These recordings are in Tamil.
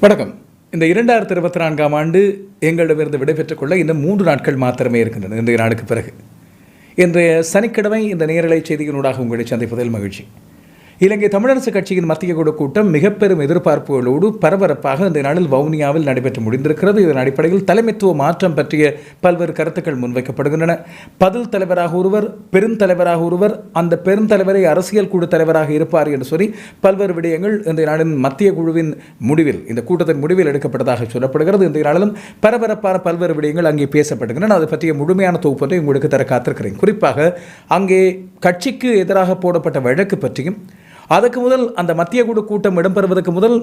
வணக்கம். இந்த இரண்டாயிரத்தி இருபத்தி நான்காம் ஆண்டு எங்களிடமிருந்து விடைபெற்றுக் கொள்ள இன்னும் மூன்று நாட்கள் மாத்திரமே இருக்கின்றன இன்றைய நாளுக்கு பிறகு. இன்றைய சனிக்கிழமை இந்த நேரலை செய்தியினூடாக உங்களை சந்திப்பதில் மகிழ்ச்சி. இலங்கை தமிழரசு கட்சியின் மத்திய குழு கூட்டம் மிக பெரும் எதிர்பார்ப்புகளோடு பரபரப்பாக இந்த நாளில் வவுனியாவில் நடைபெற்று முடிந்திருக்கிறது. இதன் அடிப்படையில் தலைமைத்துவ மாற்றம் பற்றிய பல்வேறு கருத்துக்கள் முன்வைக்கப்படுகின்றன. பதில் தலைவராக ஒருவர் பெருந்தலைவராக ஒருவர் அந்த பெருந்தலைவரை அரசியல் குழு தலைவராக இருப்பார் என்று சொல்லி பல்வேறு விடயங்கள் இந்த நாளின் மத்திய குழுவின் முடிவில் இந்த கூட்டத்தின் முடிவில் எடுக்கப்பட்டதாக சொல்லப்படுகிறது. இந்த நாளிலும் பரபரப்பான பல்வேறு விடயங்கள் அங்கே பேசப்படுகின்றன. அது பற்றிய முழுமையான தொகுப்பொன்றை உங்களுக்கு தர காத்திருக்கிறேன். குறிப்பாக அங்கே கட்சிக்கு எதிராக போடப்பட்ட வழக்கு பற்றியும் அதற்கு முதல் அந்த மத்திய குழு கூட்டம் இடம்பெறுவதற்கு முதல்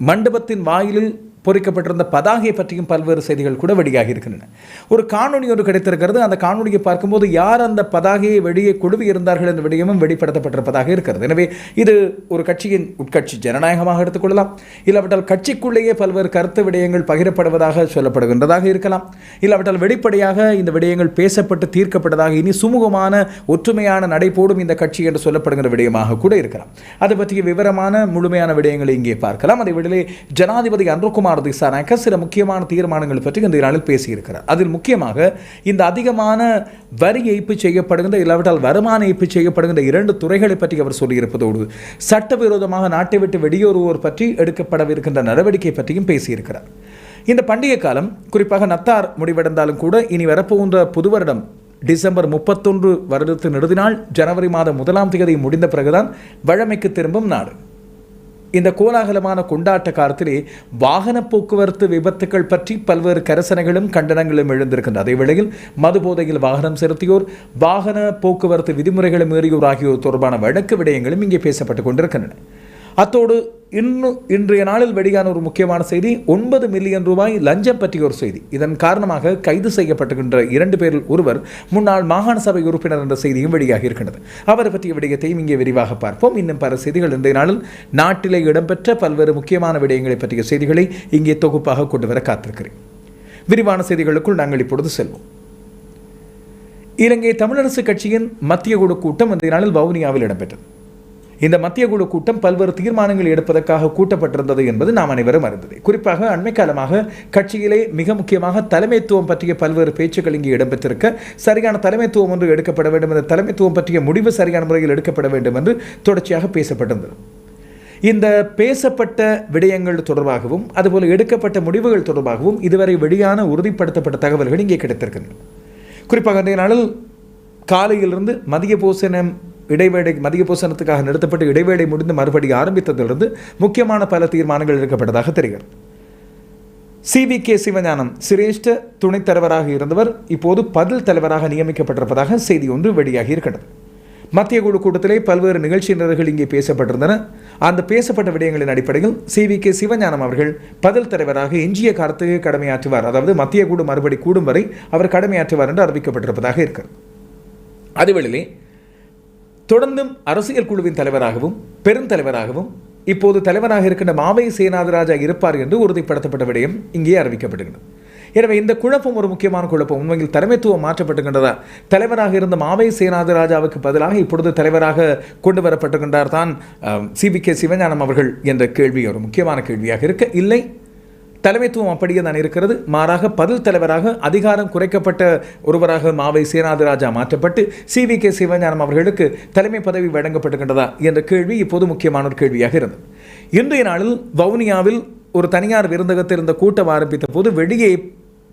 மண்டபத்தின் வாயிலில் பொறிக்கப்பட்டிருந்த பதாகை பற்றியும் பல்வேறு செய்திகள் கூட வெளியாகி இருக்கின்றன. ஒரு காணொலி ஒன்று கிடைத்திருக்கிறது. அந்த காணொலியை பார்க்கும்போது யார் அந்த பதாகையை வெளியே குழுவி இருந்தார்கள் என்ற விடயமும் வெளிப்படுத்தப்பட்டிருப்பதாக இருக்கிறது. எனவே இது ஒரு கட்சியின் உட்கட்சி ஜனநாயகமாக எடுத்துக்கொள்ளலாம் இல்லாவிட்டால் கட்சிக்குள்ளேயே பல்வேறு கருத்து விடயங்கள் பகிரப்படுவதாக சொல்லப்படுகின்றதாக இருக்கலாம். இல்லாவிட்டால் வெளிப்படையாக இந்த விடயங்கள் பேசப்பட்டு தீர்க்கப்பட்டதாக இனி சுமூகமான ஒற்றுமையான நடைபோடும் இந்த கட்சி என்று சொல்லப்படுகிற விடயமாக கூட இருக்கலாம். அதை பற்றிய விவரமான முழுமையான விடயங்களை இங்கே பார்க்கலாம். அதை விடலே ஜனாதிபதி ராஜ்குமார் திசாநாயக்க சில முக்கியமான தீர்மானங்கள் பற்றி இந்த நாளில் பேசியிருக்கிறார். அதில் முக்கியமாக இந்த அதிகமான வரி ஏய்ப்பு செய்யப்படுகின்ற இல்லாவிட்டால் வருமான ஏய்ப்பு செய்யப்படுகின்ற இரண்டு துறைகளை பற்றி அவர் சொல்லியிருப்பதோடு சட்டவிரோதமாக நாட்டை விட்டு வெளியேறுவோர் பற்றி எடுக்கப்படவிருக்கின்ற நடவடிக்கை பற்றியும் பேசியிருக்கிறார். இந்த பண்டிகை காலம் குறிப்பாக நத்தார் முடிவடைந்தாலும் கூட இனி வரப்போகின்ற புது வருடம் டிசம்பர் முப்பத்தொன்று வருடத்தின் இறுதிநாள் ஜனவரி மாதம் முதலாம் தேதி முடிந்த பிறகுதான் வழமைக்கு திரும்பும் நாடு. இந்த கோலாகலமான கொண்டாட்ட காலத்திலே வாகன போக்குவரத்து விபத்துக்கள் பற்றி பல்வேறு கரசனைகளும் கண்டனங்களும் எழுந்திருக்கின்றன. அதே வேளையில் மது போதையில் வாகனம் செலுத்தியோர் வாகன போக்குவரத்து விதிமுறைகளை மீறியோர் ஆகியோர் தொடர்பான வழக்கு விடயங்களும் இங்கே பேசப்பட்டு கொண்டிருக்கின்றன. அத்தோடு இன்னும் இன்றைய நாளில் வெளியான ஒரு முக்கியமான செய்தி ஒன்பது மில்லியன் ரூபாய் லஞ்சம் பற்றிய ஒரு செய்தி. இதன் காரணமாக கைது செய்யப்பட்டுகின்ற இரண்டு பேரில் ஒருவர் முன்னாள் மாகாண சபை உறுப்பினர் என்ற செய்தியும் வெளியாகி இருக்கின்றது. அவரை பற்றிய விடயத்தையும் இங்கே விரிவாக பார்ப்போம். இன்னும் பல செய்திகள் இன்றைய நாளில் நாட்டிலே இடம்பெற்ற பல்வேறு முக்கியமான விடயங்களை பற்றிய செய்திகளை இங்கே தொகுப்பாக கொண்டு வர காத்திருக்கிறேன். விரிவான செய்திகளுக்குள் நாங்கள் இப்பொழுது செல்வோம். இலங்கை தமிழரசு கட்சியின் மத்திய குழு கூட்டம் இன்றைய நாளில் வவுனியாவில் இடம்பெற்றது. இந்த மத்திய குழு கூட்டம் பல்வேறு தீர்மானங்கள் எடுப்பதற்காக கூட்டப்பட்டிருந்தது என்பது நாம் அனைவரும் அறிந்தது. குறிப்பாக அண்மை காலமாக கட்சியிலே மிக முக்கியமாக தலைமைத்துவம் பற்றிய பல்வேறு பேச்சுக்கள் இங்கே இடம்பெற்றிருக்க சரியான தலைமைத்துவம் ஒன்று எடுக்கப்பட வேண்டும் என்ற தலைமைத்துவம் பற்றிய முடிவு சரியான முறையில் எடுக்கப்பட வேண்டும் என்று தொடர்ச்சியாக பேசப்பட்டிருந்தது. இந்த பேசப்பட்ட விடயங்கள் தொடர்பாகவும் அதுபோல் எடுக்கப்பட்ட முடிவுகள் தொடர்பாகவும் இதுவரை வெளியான உறுதிப்படுத்தப்பட்ட தகவல்கள் இங்கே கிடைத்திருக்கின்றன. குறிப்பாக அன்றைய நாளில் காலையிலிருந்து மதிய போசனம் இடைவேளை மதிய போசனத்துக்காக நிறுத்தப்பட்டு இடைவேளை முடிந்து மறுபடி ஆரம்பித்ததிலிருந்து முக்கியமான பல தீர்மானங்கள் எடுக்கப்பட்டதாக தெரிகிறது. சிவி கே சிவஞானம் சிரேஷ்ட துணைத் தலைவராக இருந்தவர் இப்போது பதில் தலைவராக நியமிக்கப்பட்டிருப்பதாக செய்தி ஒன்று வெளியாகி இருக்கிறது. மத்திய குழு கூட்டத்திலே பல்வேறு நிகழ்ச்சியினர்கள் இங்கே பேசப்பட்டிருந்தன. அந்த பேசப்பட்ட விடயங்களின் அடிப்படையில் சி வி கே சிவஞானம் அவர்கள் பதில் தலைவராக எஞ்சிய காலத்துக்கு கடமையாற்றுவார். அதாவது மத்திய குழு மறுபடி கூடும் வரை அவர் கடமையாற்றுவார் என்று அறிவிக்கப்பட்டிருப்பதாக இருக்கிறது. அதுவெளியிலே தொடர்ந்தும் அரசியல் குழுவின் தலைவராகவும் பெருந்தலைவராகவும் இப்போது தலைவராக இருக்கின்ற மாவை சேனாதராஜா இருப்பார் என்று உறுதிப்படுத்தப்பட்ட விடயம் இங்கே அறிவிக்கப்படுகிறது. எனவே இந்த குழப்பம் ஒரு முக்கியமான குழப்பம். உண்மையில் தலைமைத்துவம் மாற்றப்பட்டுகின்றதா தலைவராக இருந்த மாவை சேனாதிராஜாவுக்கு பதிலாக இப்பொழுது தலைவராக கொண்டு வரப்பட்டுகின்றார் தான் சிபி கே சிவஞானம் அவர்கள் என்ற கேள்வி ஒரு முக்கியமான கேள்வியாக இருக்க இல்லை. தலைமைத்துவம் அப்படியே தான் இருக்கிறது. மாறாக பதில் தலைவராக அதிகாரம் குறைக்கப்பட்ட ஒருவராக மாவை சேனாதிராஜா மாற்றப்பட்டு சி வி கே சிவஞானம் அவர்களுக்கு தலைமை பதவி வழங்கப்பட்டுகின்றதா என்ற கேள்வி இப்போது முக்கியமான ஒரு கேள்வியாக இருந்தது. இன்றைய நாளில் வவுனியாவில் ஒரு தனியார் விருந்தகத்தில் இருந்த கூட்டம் ஆரம்பித்த போது வெளியே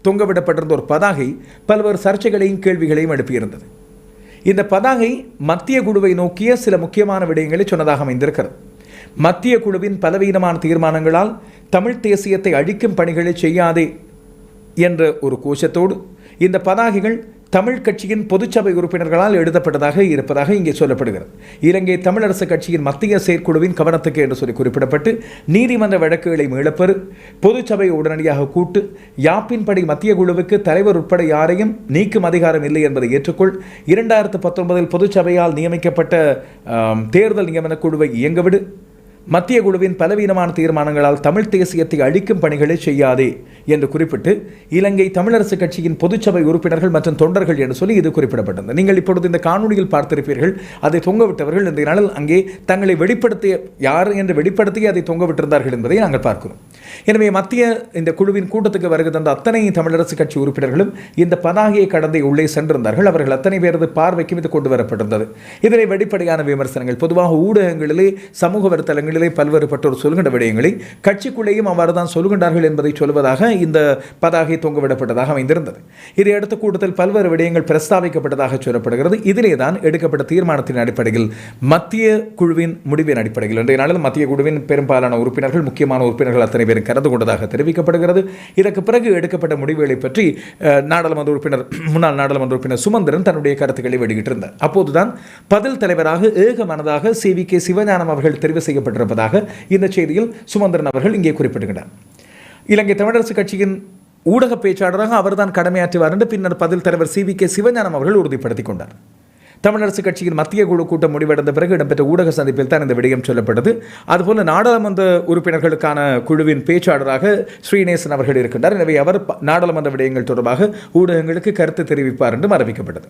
தொங்கவிடப்பட்டிருந்த ஒரு பதாகை பல்வேறு சர்ச்சைகளையும் கேள்விகளையும் எழுப்பியிருந்தது. இந்த பதாகை மத்திய குழுவை நோக்கிய சில முக்கியமான விடயங்களை சொன்னதாக அமைந்திருக்கிறது. மத்திய குழுவின் பலவீனமான தீர்மானங்களால் தமிழ் தேசியத்தை அழிக்கும் பணிகளை செய்யாதே என்ற ஒரு கோஷத்தோடு இந்த பதாகைகள் தமிழ் கட்சியின் பொதுச்சபை உறுப்பினர்களால் எழுதப்பட்டதாக இருப்பதாக இங்கே சொல்லப்படுகிறது. இலங்கை தமிழரசு கட்சியின் மத்திய செயற்குழுவின் கவனத்துக்கு என்று சொல்லி குறிப்பிடப்பட்டு நீதிமன்ற வழக்குகளை மீளப்பெறு பொதுச்சபை உடனடியாக கூட்டு யாப்பின்படி மத்திய குழுவுக்கு தலைவர் உட்பட யாரையும் நீக்கும் அதிகாரம் இல்லை என்பதை ஏற்றுக்கொள் இரண்டாயிரத்து பத்தொன்பதில் பொதுச்சபையால் நியமிக்கப்பட்ட தேர்தல் நியமன குழுவை இயங்கவிடு மத்திய குழுவின் பலவீனமான தீர்மானங்களால் தமிழ் தேசியத்தை அழிக்கும் பணிகளை செய்யாதே என்று குறிப்பிட்டு இலங்கை தமிழரசு கட்சியின் பொதுச்சபை உறுப்பினர்கள் மற்றும் தொண்டர்கள் என்று சொல்லி இது குறிப்பிடப்பட்டது. நீங்கள் இப்பொழுது இந்த காணொலியில் பார்த்திருப்பீர்கள் அதை தொங்கவிட்டவர்கள் இந்த நாளில் அங்கே தங்களை வெளிப்படுத்திய யார் என்று வெளிப்படுத்தி அதை தொங்கவிட்டிருந்தார்கள் என்பதை நாங்கள் பார்க்கிறோம். எனவே மத்திய இந்த குழுவின் கூட்டத்துக்கு வருகை தந்த அத்தனை தமிழரசு கட்சி உறுப்பினர்களும் இந்த பதாகையை கடந்து உள்ளே சென்றிருந்தார்கள். அவர்கள் அத்தனை பேரது பார்வைக்கும் இது கொண்டு வரப்பட்டிருந்தது. இதனை வெளிப்படையான விமர்சனங்கள் பொதுவாக ஊடகங்களிலே சமூக வலைத்தளங்களில் பல்வேறுபட்டோர் சொல்கின்ற விடயங்களை கட்சிக்குள்ளேயும் அவ்வாறு தான் சொல்கின்றார்கள் என்பதை சொல்வதாக இந்த பதாகை தொங்கவிடப்பட்டதாக அமைந்திருந்தது. இதை கூட்டத்தில் பல்வேறு விடயங்கள் பிரஸ்தாபிக்கப்பட்டதாக சொல்லப்படுகிறது. இதிலே தான் எடுக்கப்பட்ட தீர்மானத்தின் அடிப்படையில் மத்திய குழுவின் முடிவின் அடிப்படையில். இன்றைய நாளில் மத்திய குழுவின் பெரும்பாலான உறுப்பினர்கள் முக்கியமான உறுப்பினர்கள் அத்தனை பேரும் கலந்து கொண்டதாக தெரிவிக்கப்படுகிறது. இதற்கு பிறகு எடுக்கப்பட்ட முடிவுகளை பற்றி நாடாளுமன்ற உறுப்பினர் முன்னாள் நாடாளுமன்ற உறுப்பினர் சுமந்திரன் தன்னுடைய கருத்துக்களை வெளியிட்டிருந்தார். அப்போதுதான் பதில் தலைவராக ஏகமனதாக சி வி கே சிவஞானம் அவர்கள் தெரிவு செய்யப்பட்டிருப்பதாக இந்த செய்தியில் சுமந்திரன் அவர்கள் இங்கே குறிப்பிடுகிறார் இலங்கை தமிழரசு கட்சியின் ஊடக பேச்சாளராக அவர்தான் கடமையாற்றுவார் என்று பின்னர் பதில் தலைவர் சி வி கே சிவஞானம் அவர்கள் உறுதிப்படுத்திக் கொண்டார். தமிழரசு கட்சியின் மத்திய குழு கூட்டம் முடிவடைந்த பிறகு இடம்பெற்ற ஊடக சந்திப்பில் தான் இந்த விடயம் சொல்லப்பட்டது. அதுபோல நாடாளுமன்ற உறுப்பினர்களுக்கான குழுவின் பேச்சாளராக ஸ்ரீநேசன் அவர்கள் இருக்கின்றார். எனவே அவர் நாடாளுமன்ற விடயங்கள் தொடர்பாக ஊடகங்களுக்கு கருத்து தெரிவிப்பார் என்றும் அறிவிக்கப்பட்டது.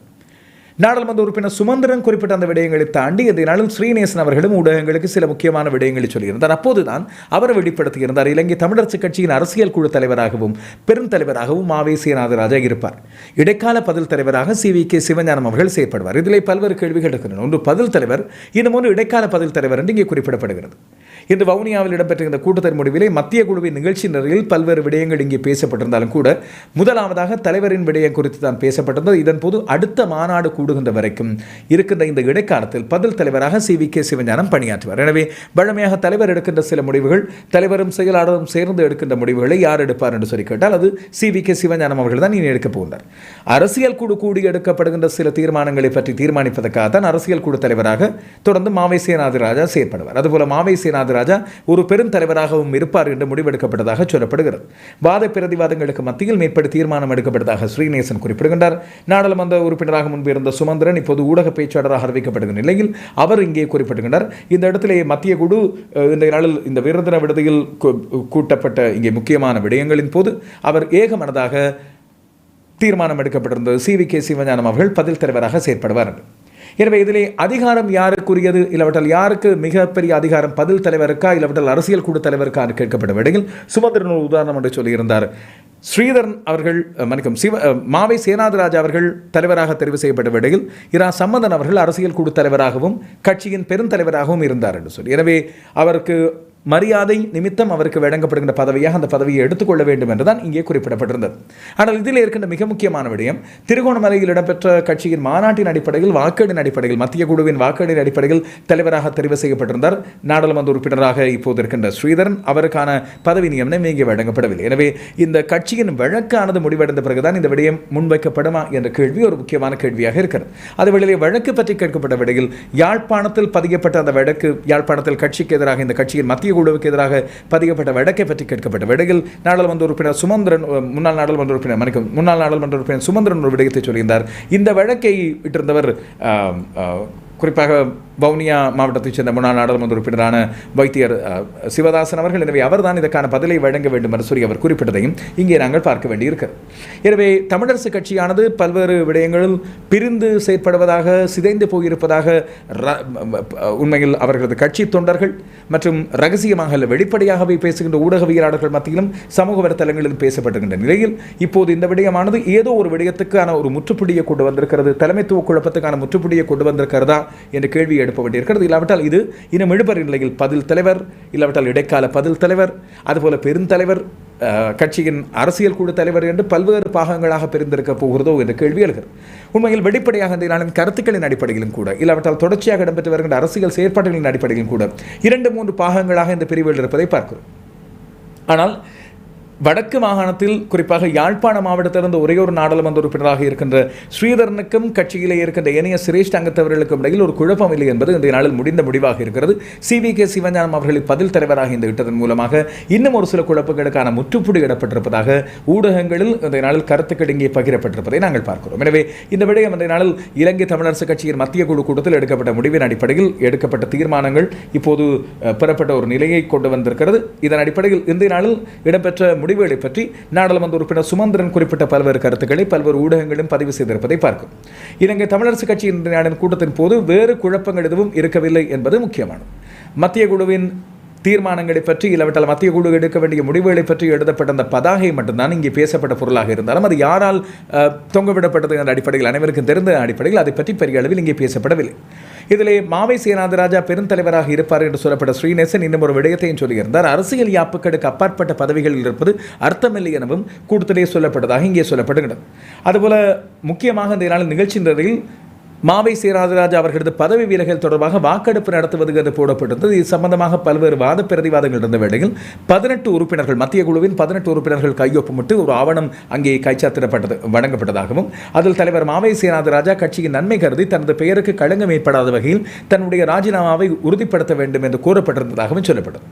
நாடாளுமன்ற உறுப்பினர் சுமந்திரன் குறிப்பிட்ட அந்த விடயங்களை தாண்டி எதினாலும் ஸ்ரீநேசன் அவர்களும் ஊடகங்களுக்கு சில முக்கியமான விடயங்களை சொல்லியிருந்தார். அப்போதுதான் அவர் வெளிப்படுத்தியிருந்தார். இலங்கை தமிழரசு கட்சியின் அரசியல் குழு தலைவராகவும் பெருந்தலைவராகவும் மாவேசிய நாதராஜா இருப்பார். இடைக்கால பதில் தலைவராக சி வி கே சிவஞானம் அவர்கள் செயற்படுவார். இதிலே பல்வேறு கேள்விகள் இருக்கின்றன. ஒன்று பதில் தலைவர் இன்னும் ஒன்று இடைக்கால பதில் தலைவர் என்று இங்கே குறிப்பிடப்படுகிறது. இன்று வவுனியாவில் இடம்பெற்ற இந்த கூட்டத்தின் முடிவிலே மத்திய குழுவின் நிகழ்ச்சி நிறையில் பல்வேறு விடயங்கள் இங்கே பேசப்பட்டிருந்தாலும் கூட முதலாவதாக தலைவரின் விடயம் குறித்து தான் பேசப்பட்டிருந்தது. இதன் போது அடுத்த மாநாடு கூடுகின்ற வரைக்கும் இருக்கின்ற இந்த இடைக்காலத்தில் பதில் தலைவராக சி வி கே சிவஞானம் பணியாற்றுவார். எனவே வழமையாக தலைவர் எடுக்கின்ற சில முடிவுகள் தலைவரும் செயலாளரும் சேர்ந்து எடுக்கின்ற முடிவுகளை யார் எடுப்பார் என்று சொல்லி கேட்டால் அது சி வி கே சிவஞானம் அவர்கள் தான் இனி எடுக்கப் போகின்றார். அரசியல் குழு கூடி எடுக்கப்படுகின்ற சில தீர்மானங்களை பற்றி தீர்மானிப்பதற்காக தான் அரசியல் குழு தலைவராக தொடர்ந்து மாவை சேனாதிராஜா செயற்படுவார். அதுபோல மாவை சேனாதிராஜா ராஜா ஒரு பெருந்தலைவராகவும் இருப்பார் என்று முடிவெடுக்கப்பட்டதாக சொல்லப்படுகிறது. வாத பிரதிவாதங்களுக்கு மத்தியில் மேற்படி தீர்மானம் எடுக்கப்பட்டதாக ஸ்ரீநேசன் குறிப்பிடுகின்றார். நாடாளுமன்ற உறுப்பினராக முன்பு இருந்த சுமந்திரன் இப்போது ஊடக பேச்சாளராக அறிவிக்கப்படுகிற நிலையில் அவர் இங்கே குறிப்பிடுகின்றார் இந்த இடத்திலே மத்திய குழு இந்த நாளில் இந்த விருந்தின விடுதியில் கூட்டப்பட்ட இங்கே முக்கியமான விடயங்களின் போது அவர் ஏகமனதாக தீர்மானம் எடுக்கப்பட்டிருந்தது. சி வி கே சிவஞானம் அவர்கள் பதில் தலைவராக செயற்படுவார். என்று. எனவே இதிலே அதிகாரம் யாருக்குரியது? இல்லாவிட்டால் யாருக்கு மிகப்பெரிய அதிகாரம்? பதில் தலைவருக்கா? இல்லாவிட்டால் அரசியல் குழு தலைவருக்கா என்று கேட்கப்பட்ட வேடையில் சுமந்திரன் ஒரு உதாரணம் என்று சொல்லியிருந்தார். ஸ்ரீதரன் அவர்கள் மன்னிக்கும் சிவ மாவை சேனாதிராஜ் அவர்கள் தலைவராக தெரிவு செய்யப்பட்ட வேளையில் இரா சம்பந்தன் அவர்கள் அரசியல் குழு தலைவராகவும் கட்சியின் பெருந்தலைவராகவும் இருந்தார் என்று சொல்லி. எனவே அவருக்கு மரியாதை நிமித்தம் அவருக்கு வழங்கப்படுகின்ற பதவியாக அந்த பதவியை எடுத்துக்கொள்ள வேண்டும் என்றுதான் இங்கே குறிப்பிடப்பட்டிருந்தது. ஆனால் இதில் இருக்கின்ற மிக முக்கியமான விடயம் திருகோணமலையில் இடம்பெற்ற கட்சியின் மாநாட்டின் அடிப்படையில் வாக்கெடின் அடிப்படையில் மத்திய குழுவின் வாக்கெடின் அடிப்படையில் தலைவராக தெரிவு செய்யப்பட்டிருந்தார் நாடாளுமன்ற உறுப்பினராக இப்போது இருக்கின்ற ஸ்ரீதரன். அவருக்கான பதவி நியமனம் இங்கே வழங்கப்படவில்லை. எனவே இந்த கட்சியின் வழக்கானது முடிவடைந்த பிறகுதான் இந்த விடயம் முன்வைக்கப்படுமா என்ற கேள்வி ஒரு முக்கியமான கேள்வியாக இருக்கிறது. அது வெளியே வழக்கு பற்றி கேட்கப்பட்ட விடையில் யாழ்ப்பாணத்தில் பதியப்பட்ட அந்த வழக்கு யாழ்ப்பாணத்தில் கட்சிக்கு எதிராக இந்த கட்சியின் மத்திய குழுவுக்கு எதிராக பதிக்கப்பட்ட வழக்கை பற்றி கேட்கப்பட்ட வழக்கில் நாடாளுமன்ற உறுப்பினர் சுமந்திரன் முன்னாள் நாடாளுமன்ற உறுப்பினர் மன்னிக்கும் முன்னாள் நாடாளுமன்ற உறுப்பினர் சுமந்திரன் ஒரு விடயத்தை சொல்லியிருந்தார் இந்த வழக்கை விட்டிருந்தவர் குறிப்பாக வவுனியா மாவட்டத்தைச் சேர்ந்த முன்னாள் நாடாளுமன்ற உறுப்பினரான வைத்தியர் சிவதாசன் அவர்கள். எனவே அவர்தான் இதற்கான பதிலை வழங்க வேண்டும் என்று சொல்லி அவர் குறிப்பிட்டதையும் இங்கே நாங்கள் பார்க்க வேண்டியிருக்கிறது. எனவே தமிழரசு கட்சியானது பல்வேறு விடயங்களில் பிரிந்து செயற்படுவதாக சிதைந்து போயிருப்பதாக ர- உண்மையில் அவர்களது கட்சி தொண்டர்கள் மற்றும் ரகசியமாக அல்ல வெளிப்படையாகவே பேசுகின்ற ஊடகவியலாளர்கள் மத்தியிலும் சமூக வலைத்தளங்களிலும் பேசப்படுகின்ற நிலையில் இப்போது இந்த விடயமானது ஏதோ ஒரு விடயத்துக்கான ஒரு முற்றுப்புள்ளியை கொண்டு வந்திருக்கிறது. தலைமைத்துவ குழப்பத்துக்கான முற்றுப்புள்ளியை கொண்டு வந்திருக்கிறதா? என்ற கேள்வி எழுப்ப வேண்டியிருக்கிறது இல்லாவிட்டால் இது இன்னும் எழுபர் நிலையில் பதில் தலைவர் இல்லாவிட்டால் இடைக்கால பதில் தலைவர் அதுபோல பெருந்தலைவர் கட்சியின் அரசியல் குழு தலைவர் என்று பல்வேறு பாகங்களாக பிரிந்திருக்க போகிறதோ என்ற கேள்வி எழுகிறது. உண்மையில் வெளிப்படையாக இந்த நாளின் கருத்துக்களின் அடிப்படையிலும் கூட இல்லாவிட்டால் தொடர்ச்சியாக இடம்பெற்று வருகின்ற அரசியல் செயற்பாடுகளின் அடிப்படையிலும் கூட இரண்டு மூன்று பாகங்களாக இந்த பிரிவுகள் இருப்பதை பார்க்கிறோம். ஆனால் வடக்கு மாகாணத்தில் குறிப்பாக யாழ்ப்பாண மாவட்டத்திலிருந்து ஒரே ஒரு நாடாளுமன்ற உறுப்பினராக இருக்கின்ற ஸ்ரீதரனுக்கும் கட்சியிலே இருக்கின்ற ஏனைய சிரேஷ்ட அங்கத்தவர்களுக்கும் இடையில் ஒரு குழப்பம் இல்லை என்பது இந்த நாளில் முடிந்த முடிவாக இருக்கிறது. CV K. சிவஞானம் அவர்களை பதில் தலைவராக இந்த இட்டதன் மூலமாக இன்னும் ஒரு சில குழப்பங்களுக்கான முற்றுப்புடி இடப்பட்டிருப்பதாக ஊடகங்களில் இந்த நாளில் கருத்துக்கள் இங்கே பகிரப்பட்டிருப்பதை நாங்கள் பார்க்கிறோம். எனவே இந்த விடயம் இந்த நாளில் இலங்கை தமிழரசு கட்சியின் மத்திய குழு கூட்டத்தில் எடுக்கப்பட்ட முடிவின் அடிப்படையில் எடுக்கப்பட்ட தீர்மானங்கள் இப்போது பெறப்பட்ட ஒரு நிலையை கொண்டு வந்திருக்கிறது. இதன் அடிப்படையில் இந்த நாளில் இடம்பெற்ற முடிவுகளை பற்றி நாடாளுமன்ற உறுப்பினர் சுமந்திரன் குறிப்பிட்ட பல்வேறு கருத்துக்களை பல்வேறு ஊடகங்களும் பதிவு செய்திருப்பதை பார்க்கும். இலங்கை தமிழரசு கட்சியின் கூட்டத்தின் போது வேறு குழப்பங்கள் எதுவும் இருக்கவில்லை என்பது முக்கியமானது. மத்திய குழுவின் தீர்மானங்களை பற்றி இல்லாவிட்டால் மத்திய குழு எடுக்க வேண்டிய முடிவுகளை பற்றி எழுதப்பட்ட அந்த பதாகை மட்டும்தான் இங்கே பேசப்பட்ட பொருளாக இருந்தாலும் அது யாரால் தொங்கவிடப்பட்டது என்ற அடிப்படையில் அனைவருக்கும் தெரிந்த அடிப்படையில் அதை பற்றி பெரிய அளவில் இங்கே பேசப்படவில்லை. இதிலே மாவை சேனாதிராஜா பெருந்தலைவராக இருப்பார் என்று சொல்லப்பட்ட ஸ்ரீநேசன் இன்னும் ஒரு விடயத்தையும் சொல்லியிருந்தார். அரசியல் யாப்புக்களுக்கு அப்பாற்பட்ட பதவிகளில் இருப்பது அர்த்தமில்லை எனவும் கூட்டத்திலே சொல்லப்பட்டதாக இங்கே சொல்லப்படுகிறது. அதுபோல முக்கியமாக இந்த நாளில் நிகழ்ச்சி நிறையில் மாவை சீராஜராஜ் அவர்களது பதவி விலகல் தொடர்பாக வாக்கெடுப்பு நடத்துவது என்று போடப்பட்டிருந்தது. இது சம்பந்தமாக பல்வேறு வாத பிரதிவாதங்கள் இருந்த வேளையில் பதினெட்டு உறுப்பினர்கள் மத்திய குழுவின் பதினெட்டு உறுப்பினர்கள் கையொப்பமிட்டு ஒரு ஆவணம் அங்கே கைச்சாத்திடப்பட்டது வழங்கப்பட்டதாகவும் அதில் தலைவர் மாவை சீராஜராஜா கட்சியின் நன்மை கருதி தனது பெயருக்கு களங்கம் ஏற்படாத வகையில் தன்னுடைய ராஜினாமாவை உறுதிப்படுத்த வேண்டும் என்று கூறப்பட்டிருந்ததாகவும் சொல்லப்பட்டது.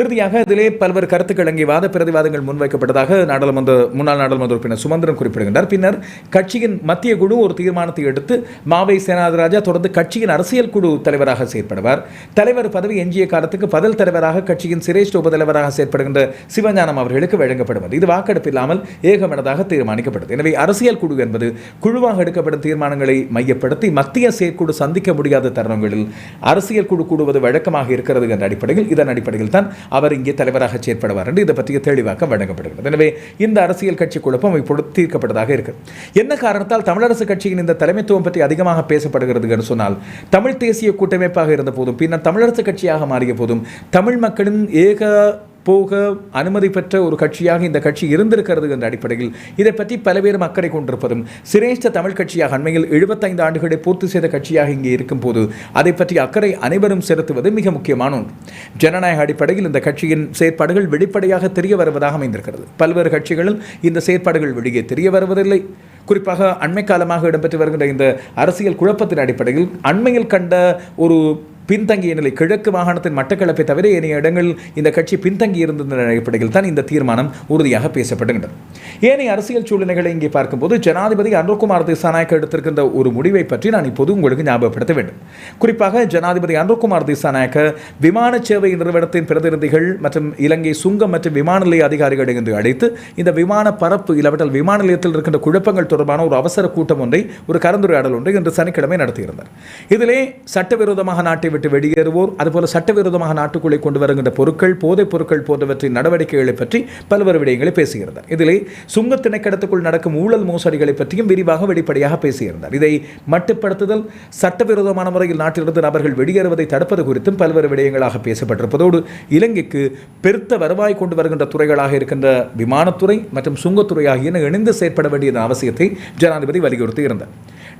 இறுதியாக இதிலே பல்வேறு கருத்துக்கள் அங்கே வாத பிரதிவாதங்கள் முன்வைக்கப்பட்டதாக நாடாளுமன்ற முன்னாள் நாடாளுமன்ற உறுப்பினர் சுமந்திரன் குறிப்பிடுகின்றார். பின்னர் கட்சியின் மத்திய குழு ஒரு தீர்மானத்தை எடுத்து மாவை சேனாதராஜா தொடர்ந்து கட்சியின் அரசியல் குழு தலைவராக செயற்படுவார். தலைவர் பதவி எஞ்சிய காலத்துக்கு பதில் தலைவராக கட்சியின் சிரேஷ்ட உபதலைவராக செயற்படுகின்ற சிவஞானம் அவர்களுக்கு வழங்கப்படுவது இது வாக்கெடுப்பு இல்லாமல் ஏகமனதாக தீர்மானிக்கப்பட்டது. எனவே அரசியல் குழு என்பது குழுவாக எடுக்கப்படும் தீர்மானங்களை மையப்படுத்தி மத்திய செயற்குழு சந்திக்க முடியாத தருணங்களில் அரசியல் குழு கூடுவது வழக்கமாக இருக்கிறது என்ற அடிப்படையில் இதன் அடிப்படையில் தான் அவர் இங்கே தலைவராக செயற்படுவார் என்று இதை பற்றிய தெளிவாக்கம் வழங்கப்படுகிறது. எனவே இந்த அரசியல் கட்சி குழப்பம் இப்பொழுது தீர்க்கப்பட்டதாக இருக்கு. என்ன காரணத்தால் தமிழரசு கட்சியின் இந்த தலைமைத்துவம் பற்றி அதிகமாக பேசப்படுகிறது என்று சொன்னால் தமிழ் தேசிய கூட்டமைப்பாக இருந்த போதும் பின்னர் தமிழரசு கட்சியாக மாறிய போதும் தமிழ் மக்களின் ஏக போக அனுமதி பெற்ற ஒரு கட்சியாக இந்த கட்சி இருந்திருக்கிறது என்ற அடிப்படையில் இதை பற்றி பல அக்கறை கொண்டிருப்பதும் சிரேஷ்ட தமிழ் கட்சியாக அண்மையில் எழுபத்தைந்து ஆண்டுகளை பூர்த்தி செய்த கட்சியாக இங்கே இருக்கும் போது அதை பற்றி அக்கறை அனைவரும் செலுத்துவது மிக முக்கியமான ஒன்று. ஜனநாயக அடிப்படையில் இந்த கட்சியின் செயற்பாடுகள் வெளிப்படையாக தெரிய வருவதாக அமைந்திருக்கிறது. பல்வேறு கட்சிகளும் இந்த செயற்பாடுகள் வெளியே தெரிய வருவதில்லை. குறிப்பாக அண்மை காலமாக இடம்பெற்று வருகின்ற இந்த அரசியல் குழப்பத்தின் அடிப்படையில் அண்மையில் கண்ட ஒரு பின்தங்கிய நிலை. கிழக்கு மாகாணத்தின் மட்டக்களப்பை தவிர ஏனைய இடங்களில் இந்த கட்சி பின்தங்கி இருந்த அடிப்படையில் தான் இந்த தீர்மானம் உறுதியாக பேசப்படுகின்றது. ஏனைய அரசியல் சூழ்நிலைகளை இங்கே பார்க்கும்போது ஜனாதிபதி அனுர்குமார் திசாநாயக்க எடுத்திருக்கின்ற ஒரு முடிவை பற்றி நான் இப்போது உங்களுக்கு ஞாபகப்படுத்த வேண்டும். குறிப்பாக ஜனாதிபதி அனுர்குமார் திசாநாயக்க விமான சேவை நிறுவனத்தின் பிரதிநிதிகள் மற்றும் இலங்கை சுங்கம் மற்றும் விமான நிலைய அதிகாரிகளை என்று அழைத்து இந்த விமான பரப்பு இல்லாவிட்டால் விமான நிலையத்தில் இருக்கின்ற குழப்பங்கள் தொடர்பான ஒரு அவசர கூட்டம் ஒன்றை ஒரு கலந்துரையாடல் ஒன்றை இன்று சனிக்கிழமை நடத்தியிருந்தார். இதிலே சட்டவிரோதமாக நாட்டை விட்டு வெளியேறுவோர். அதுபோல சட்டவிரோதமாக நாட்டுக்குள்ளே கொண்டு வருகின்ற பொருட்கள் போதைப் பொருட்கள் போன்றவற்றின் நடவடிக்கைகளை பற்றி பல்வேறு விடயங்களை பேசியிருந்தார். இதிலே சுங்க திணைக்கடத்துக்குள் நடக்கும் ஊழல் மோசடிகளை பற்றியும் விரிவாக வெளிப்படையாக பேசியிருந்தார். இதை மட்டுப்படுத்துதல் சட்டவிரோதமான முறையில் நாட்டிலிருந்து நபர்கள் வெளியேறுவதை தடுப்பது குறித்தும் பல்வேறு விடயங்களாக பேசப்பட்டிருப்பதோடு இலங்கைக்கு பெருத்த வருவாய் கொண்டு வருகின்ற துறைகளாக இருக்கின்ற விமானத்துறை மற்றும் சுங்கத்துறை ஆகியன இணைந்து செயற்பட வேண்டியதன் அவசியத்தை ஜனாதிபதி வலியுறுத்தி இருந்தார்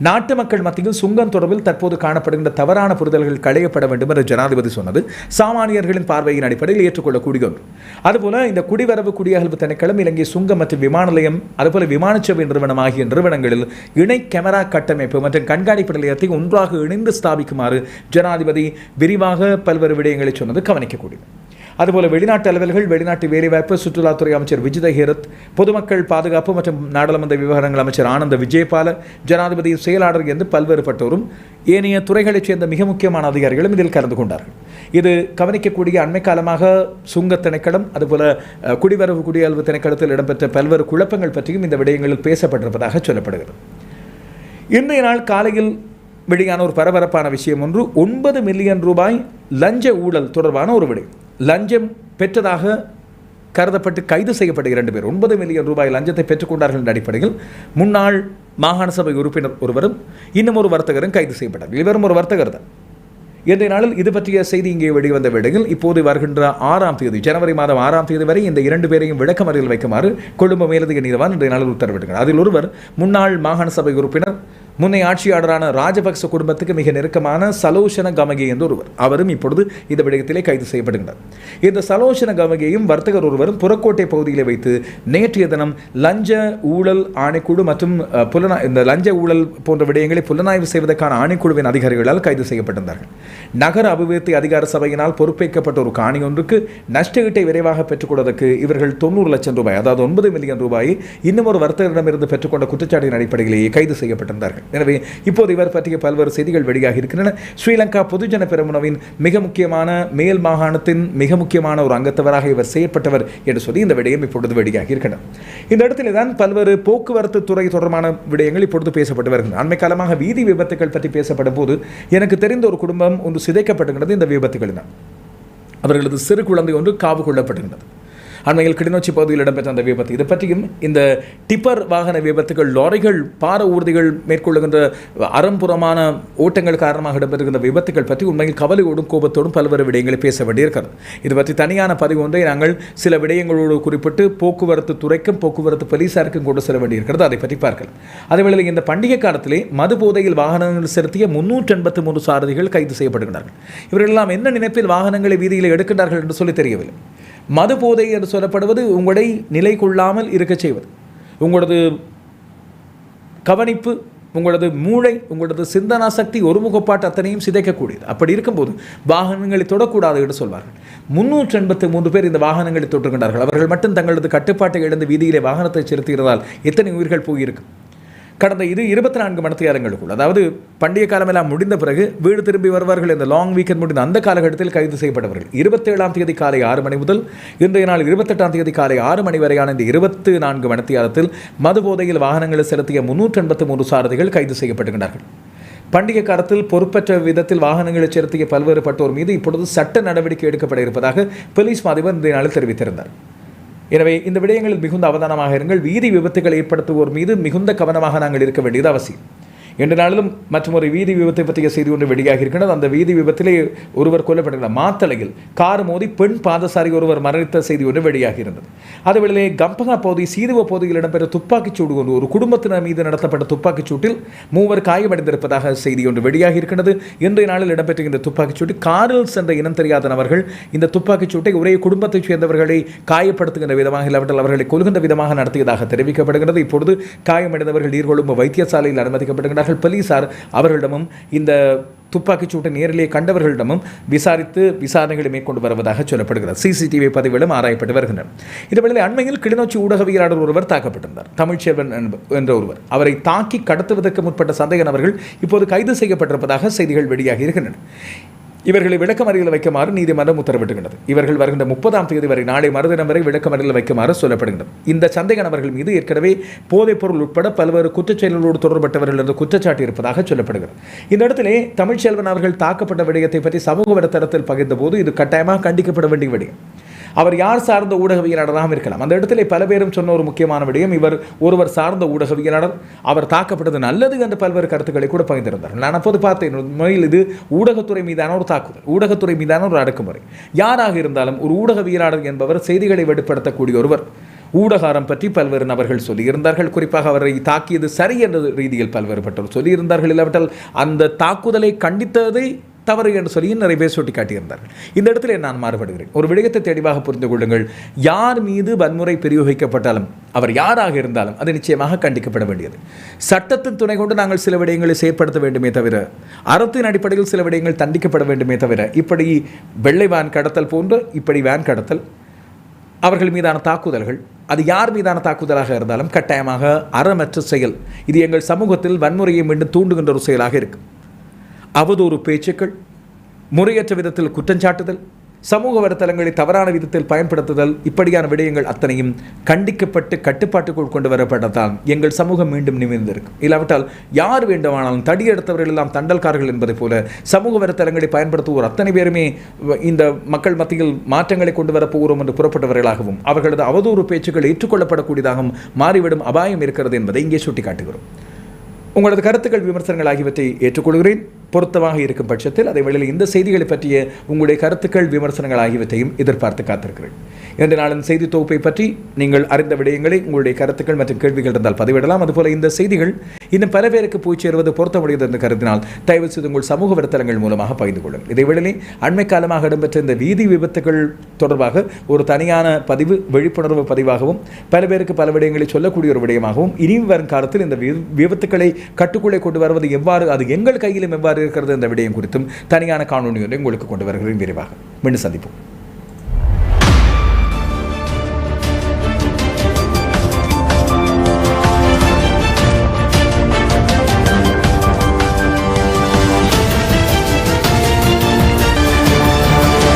நாட்டு மக்கள் மத்தியில் சுங்கம் தொடர்பில் தற்போது காணப்படுகின்ற தவறான புரிதல்கள் களையப்பட வேண்டும் என்று ஜனாதிபதி சொன்னது சாமானியர்களின் பார்வையின் அடிப்படையில் ஏற்றுக்கொள்ளக்கூடிய ஒன்று. அதுபோல இந்த குடிவரவு குடியகல்வு திணைக்களம் இலங்கை சுங்கம் மற்றும் விமான நிலையம் அதுபோல விமான சேவை நிறுவனம் ஆகிய நிறுவனங்களில் இணை கேமரா கட்டமைப்பு மற்றும் கண்காணிப்பு நிலையத்தை ஒன்றாக இணைந்து ஸ்தாபிக்குமாறு ஜனாதிபதி விரிவாக பல்வேறு விடயங்களை சொன்னது கவனிக்கக்கூடியது. அதுபோல வெளிநாட்டு அலுவல்கள் வெளிநாட்டு வேலைவாய்ப்பு சுற்றுலாத்துறை அமைச்சர் விஜித ஹேரத் பொதுமக்கள் பாதுகாப்பு மற்றும் நாடாளுமன்ற விவகாரங்கள் அமைச்சர் ஆனந்த விஜயபால ஜனாதிபதி செயலாளர் என்று பல்வேறுபட்டோரும் ஏனைய துறைகளைச் சேர்ந்த மிக முக்கியமான அதிகாரிகளும் இதில் கலந்து கொண்டார்கள். இது கவனிக்கக்கூடிய அண்மை காலமாக சுங்க திணைக்களம் அதுபோல குடிவரவு குடியாழ்வு திணைக்களத்தில் இடம்பெற்ற பல்வேறு குழப்பங்கள் பற்றியும் இந்த விடயங்களில் பேசப்பட்டிருப்பதாக சொல்லப்படுகிறது. இன்றைய நாள் காலையில் வெளியான ஒரு பரபரப்பான விஷயம் ஒன்று ஒன்பது மில்லியன் ரூபாய் லஞ்ச ஊழல் தொடர்பான ஒரு விடயம். லஞ்சம் பெற்றதாக கருதப்பட்டு கைது செய்யப்பட்ட இரண்டு பேர். ஒன்பது மில்லியன் ரூபாய் லஞ்சத்தை பெற்றுக்கொண்டார்கள் என்ற அடிப்படையில் முன்னாள் மாகாண சபை உறுப்பினர் ஒருவரும் இன்னும் ஒரு வர்த்தகரும் கைது செய்யப்பட்டார். இவரும் ஒரு வர்த்தகர் தான். இன்றைய நாளில் இது பற்றிய செய்தி இங்கே வெளிவந்த வேளையில் இப்போது வருகின்ற ஆறாம் தேதி ஜனவரி மாதம் ஆறாம் தேதி வரை இந்த இரண்டு பேரையும் விளக்கமறியல் வைக்குமாறு கொழும்பு மேலதிக நீதிவான் இன்றைய நாளில் உத்தரவிட்டார் அதில் ஒருவர் முன்னாள் மாகாண சபை உறுப்பினர் முன்னைய ஆட்சியாளரான ராஜபக்ச குடும்பத்துக்கு மிக நெருக்கமான சலோஷன கமகி என்று ஒருவர். அவரும் இப்பொழுது இந்த விடயத்திலே கைது செய்யப்படுகின்றார். இந்த சலோஷன கமகியையும் வர்த்தகர் ஒருவரும் புறக்கோட்டை பகுதியிலே வைத்து நேற்றைய தினம் லஞ்ச ஊழல் ஆணைக்குழு மற்றும் புலனா இந்த லஞ்ச ஊழல் போன்ற விடயங்களை புலனாய்வு செய்வதற்கான ஆணைக்குழுவின் அதிகாரிகளால் கைது செய்யப்பட்டிருந்தார்கள். நகர அபிவிருத்தி அதிகார சபையினால் பொறுப்பேற்கப்பட்ட ஒரு காணி ஒன்றுக்கு நஷ்டஈட்டை விரைவாக பெற்றுக்கொள்வதற்கு இவர்கள் தொண்ணூறு லட்சம் ரூபாய் அதாவது ஒன்பது மில்லியன் ரூபாயை இன்னும் ஒரு வர்த்தகரிடமிருந்து பெற்றுக்கொண்ட குற்றச்சாட்டின் அடிப்படையிலேயே கைது செய்யப்பட்டிருந்தார்கள். எனவே இப்போது இவர் பற்றிய பல்வேறு செய்திகள் வெளியாக இருக்கின்றன. ஸ்ரீலங்கா பொதுஜன பெருமுனவின் மிக முக்கியமான மேல் மாகாணத்தின் மிக முக்கியமான ஒரு அங்கத்தவராக இவர் செய்யப்பட்டவர் என்று சொல்லி இந்த விடயம் இப்பொழுது வெளியாக இருக்கின்றன. இந்த இடத்திலே தான் பல்வேறு போக்குவரத்து துறை தொடர்பான விடயங்கள் இப்பொழுது பேசப்பட்டு வருகின்றன. அண்மை காலமாக வீதி விபத்துகள் பற்றி பேசப்படும் போது எனக்கு தெரிந்த ஒரு குடும்பம் ஒன்று சிதைக்கப்படுகின்றது இந்த விபத்துகளினால். அவர்களது சிறு குழந்தை ஒன்று காவு கொள்ளப்படுகின்றது அண்மையில் கிளிநொச்சி பகுதியில் இடம்பெற்ற அந்த விபத்து. இது பற்றியும் இந்த டிப்பர் வாகன விபத்துகள் லாரிகள் பார ஊர்திகள் மேற்கொள்ளுகின்ற அறம்புறமான ஓட்டங்கள் காரணமாக இடம்பெறுகின்ற விபத்துகள் பற்றி உண்மையில் கவலையோடும் கோபத்தோடும் பல்வேறு விடயங்களை பேச வேண்டியிருக்கிறது. இது பற்றி தனியான பதிவு ஒன்றை நாங்கள் சில விடயங்களோடு குறிப்பிட்டு போக்குவரத்து துறைக்கும் போக்குவரத்து போலீசாருக்கும் கொண்டு செல்ல வேண்டியிருக்கிறது. அதை பற்றி பார்க்கலாம். அதேவேளையில் இந்த பண்டிகை காலத்திலே மது போதையில் வாகனங்கள் செலுத்திய முன்னூற்றி எண்பத்தி மூன்று சாரதிகள் கைது செய்யப்படுகிறார்கள் இவர்களெல்லாம் என்ன நினைப்பில் வாகனங்களை வீதியில் எடுக்கின்றார்கள் என்று சொல்லி தெரியவில்லை. மது போதை என்று சொல்லப்படுவது உங்களை நிலை கொள்ளாமல் இருக்கச் செய்வது. உங்களது கவனிப்பு உங்களது மூளை உங்களது சிந்தனா சக்தி ஒருமுகப்பாட்டு அத்தனையும் சிதைக்கக்கூடியது. அப்படி இருக்கும்போது வாகனங்களை தொடக்கூடாது என்று சொல்வார்கள். முன்னூற்றி எண்பத்தி மூன்று பேர் இந்த வாகனங்களை தொற்றுகின்றார்கள் அவர்கள் மட்டும் தங்களது கட்டுப்பாட்டை இழந்து வீதியிலே வாகனத்தை செலுத்துகிறதால் எத்தனை உயிர்கள் போயிருக்கும்? கடந்த இது இருபத்தி நான்கு மணித்தியாரங்களுக்குள் அதாவது பண்டிகை காலமெல்லாம் முடிந்த பிறகு வீடு திரும்பி வருவார்கள் இந்த லாங் வீக்கெண்ட் முடிந்த அந்த காலகட்டத்தில் கைது செய்யப்பட்டவர்கள். இருபத்தேழாம் தேதி காலை ஆறு மணி முதல் இன்றைய நாள் இருபத்தெட்டாம் தேதி காலை ஆறு மணி வரையான இந்த இருபத்தி நான்கு மணித்தியாரத்தில் மது போதையில் வாகனங்களை செலுத்திய முன்னூற்றி எண்பத்தி மூன்று சாரதிகள் கைது செய்யப்படுகின்றார்கள் பண்டிகை காலத்தில் பொறுப்பற்ற விதத்தில் வாகனங்களை செலுத்திய பல்வேறுபட்டோர் மீது இப்பொழுது சட்ட நடவடிக்கை எடுக்கப்பட இருப்பதாக போலீஸ் மாதிபர் இந்த நாளில் தெரிவித்திருந்தார். எனவே இந்த விடயங்களில் மிகுந்த அவதானமாக இருங்கள். வீதி விபத்துகள் ஏற்படுத்துவோர் மீது மிகுந்த கவனமாக நாங்கள் இருக்க வேண்டியது அவசியம். இன்று நாளிலும் மற்றும் ஒரு வீதி விபத்தை பற்றிய செய்தி ஒன்று வெளியாகி இருக்கின்றது. அந்த வீதி விபத்திலே ஒருவர் கொல்லப்பட்டிருக்கிறார் மாத்தளையில் கார் மோதி பெண் பாதசாரி ஒருவர் மரணித்த செய்தி ஒன்று வெளியாகி இருந்தது. அதுவேளை கம்பகா பகுதி சீதுவ பகுதியில் இடம்பெற்ற துப்பாக்கிச் சூடு ஒன்று ஒரு குடும்பத்தினர் மீது நடத்தப்பட்ட துப்பாக்கிச் சூட்டில் மூவர் காயமடைந்திருப்பதாக செய்தி ஒன்று வெளியாகி இருக்கின்றது. இன்றைய நாளில் இடம்பெற்ற இந்த துப்பாக்கிச் சூட்டு காரில் சென்ற இனம் தெரியாத நபர்கள் இந்த துப்பாக்கிச் சூட்டை ஒரே குடும்பத்தைச் சேர்ந்தவர்களை காயப்படுத்துகின்ற விதமாக இல்லாவிட்டால் அவர்களை கொள்கின்ற விதமாக நடத்தியதாக தெரிவிக்கப்படுகிறது. இப்பொழுது காயமடைந்தவர்கள் நீர்கொழும்பு வைத்தியசாலையில் அனுமதிக்கப்படுகிறார்கள் போலீசார் அவர்களிடமும் இந்த துப்பாக்கிச்சூட்டை நேரிலே கண்டவர்களிடமும் விசாரித்து விசாரணைகளை மேற்கொண்டு வருவதாக சொல்லப்படுகிறது. சிசிடிவி பதிவுகளும் ஆராயப்பட்டு வருகின்றன. இதுவேளை அண்மையில் கிளிநொச்சி ஊடகவியலாளர் ஒருவர் தாக்கப்பட்டிருந்தார். தமிழ்ச்செல்வன் என்ற ஒருவர். அவரை தாக்கி கடத்துவதற்கு முற்பட்ட சந்தேக நபர்கள் இப்போது கைது செய்யப்பட்டிருப்பதாக செய்திகள் வெளியாகி இருக்கின்றன. இவர்களை விளக்கமறியல் வைக்குமாறு நீதிமன்றம் உத்தரவிட்டுகின்றது. இவர்கள் வருகின்ற முப்பதாம் தேதி வரை நாளை மறுதினம் வரை விளக்கமறியல் வைக்குமாறு சொல்லப்படுகின்றது. இந்த சந்தேக நபர்கள் மீது ஏற்கனவே போதைப்பொருள் உட்பட பல்வேறு குற்றச்செயல்களோடு தொடர்பட்டவர்கள் என்று குற்றச்சாட்டு இருப்பதாக சொல்லப்படுகிறது. இந்த இடத்திலே தமிழ்ச்செல்வன் அவர்கள் தாக்கப்பட்ட விடயத்தை பற்றி சமூக வலைத்தளத்தில் பகிர்ந்தபோது இது கட்டாயமாக கண்டிக்கப்பட வேண்டிய விடயம். அவர் யார் சார்ந்த ஊடகவியலாளராகவும் இருக்கலாம். அந்த இடத்திலே பல பேரும் சொன்ன ஒரு முக்கியமான விடயம் இவர் ஒருவர் சார்ந்த ஊடகவியலாளர் அவர் தாக்கப்பட்டது நல்லது என்று பல்வேறு கருத்துக்களை கூட பகிர்ந்திருந்தார். நான் அப்போது பார்த்தேன் உண்மையில் இது ஊடகத்துறை மீதான ஒரு தாக்குதல் ஊடகத்துறை மீதான ஒரு அடக்குமுறை. யாராக இருந்தாலும் ஒரு ஊடகவியலாளர் என்பவர் செய்திகளை வெளிப்படுத்தக்கூடிய ஒருவர். ஊடகாரம் பற்றி பல்வேறு நபர்கள் சொல்லியிருந்தார்கள். குறிப்பாக அவரை தாக்கியது சரி என்ற ரீதியில் பல்வேறுபட்டவர் சொல்லியிருந்தார்கள். இல்லாவிட்டால் அந்த தாக்குதலை கண்டித்ததை தவறு என்று சொல்லி நிறைய பேர் சுட்டி காட்டியிருந்தார்கள் இந்த இடத்துல நான் மாறுபடுகிறேன். ஒரு விடயத்தை தெளிவாக புரிந்து கொள்ளுங்கள். யார் மீது வன்முறை பிரயோகிக்கப்பட்டாலும் அவர் யாராக இருந்தாலும் அது நிச்சயமாக கண்டிக்கப்பட வேண்டியது. சட்டத்தின் துணை கொண்டு நாங்கள் சில விடயங்களை செயற்படுத்த வேண்டுமே தவிர அறத்தின் அடிப்படையில் சில விடயங்கள் தண்டிக்கப்பட வேண்டுமே தவிர இப்படி வெள்ளை வேன் கடத்தல் போன்று இப்படி வேன் கடத்தல் அவர்கள் மீதான தாக்குதல்கள் அது யார் மீதான தாக்குதலாக இருந்தாலும் கட்டாயமாக அறமற்ற செயல். இது எங்கள் சமூகத்தில் வன்முறையை மீண்டும் தூண்டுகின்ற ஒரு செயலாக இருக்குது அவதூறு பேச்சுக்கள் முறையற்ற விதத்தில் குற்றஞ்சாட்டுதல் சமூக வலைத்தளங்களை தவறான விதத்தில் பயன்படுத்துதல் இப்படியான விடயங்கள் அத்தனையும் கண்டிக்கப்பட்டு கட்டுப்பாட்டுக்குள் கொண்டு வரப்பட்டதால் எங்கள் சமூகம் மீண்டும் நிமிர்ந்திருக்கும் இல்லாவிட்டால் யார் வேண்டுமானாலும் தடியெடுத்தவர்கள் எல்லாம் தண்டல்காரர்கள் என்பதைப் போல சமூக வலைத்தளங்களை பயன்படுத்துவோர் அத்தனை பேருமே வ- இந்த மக்கள் மத்தியில் மாற்றங்களை கொண்டு வரப்போகிறோம் என்று புறப்பட்டவர்களாகவும் அவர்களது அவதூறு பேச்சுக்கள் ஏற்றுக்கொள்ளப்படக்கூடியதாகவும் மாறிவிடும் அபாயம் இருக்கிறது என்பதை இங்கே சுட்டிக்காட்டுகிறோம். உங்களது கருத்துக்கள் விமர்சனங்கள் ஆகியவற்றை ஏற்றுக்கொள்கிறேன். பொருத்தமாக இருக்கும் பட்சத்தில் அதே வேளையில் இந்த செய்திகளை பற்றிய உங்களுடைய கருத்துக்கள் விமர்சனங்கள் ஆகியவற்றையும் எதிர்பார்த்து காத்திருக்கிறேன். இன்று நாளின் செய்தி தொகுப்பை பற்றி நீங்கள் அறிந்த விடயங்களை உங்களுடைய கருத்துக்கள் மற்றும் கேள்விகள் இருந்தால் பதிவிடலாம். அதுபோல இந்த செய்திகள் இன்னும் பல பேருக்கு போய் சேருவது பொருத்தமுடையது என்று கருதினால் தயவு செய்து உங்கள் சமூக வலைத்தளங்கள் மூலமாக பகிர்ந்து கொள்ளும். இதேவேளை அண்மை காலமாக இடம்பெற்ற இந்த வீதி விபத்துகள் தொடர்பாக ஒரு தனியான பதிவு விழிப்புணர்வு பதிவாகவும் பல பேருக்கு பல விடயங்களை சொல்லக்கூடிய ஒரு விடயமாகவும் இனி வரும் காலத்தில் இந்த வி- விபத்துக்களை கட்டுக்குள்ளே கொண்டு வருவது எவ்வாறு அது எங்கள் கையிலும் எவ்வாறு இருக்கிறது என்ற விடயம் குறித்தும் தனியான காணொலி ஒன்றை உங்களுக்கு கொண்டு வருகிறேன். விரைவாக மீண்டும் சந்திப்போம்.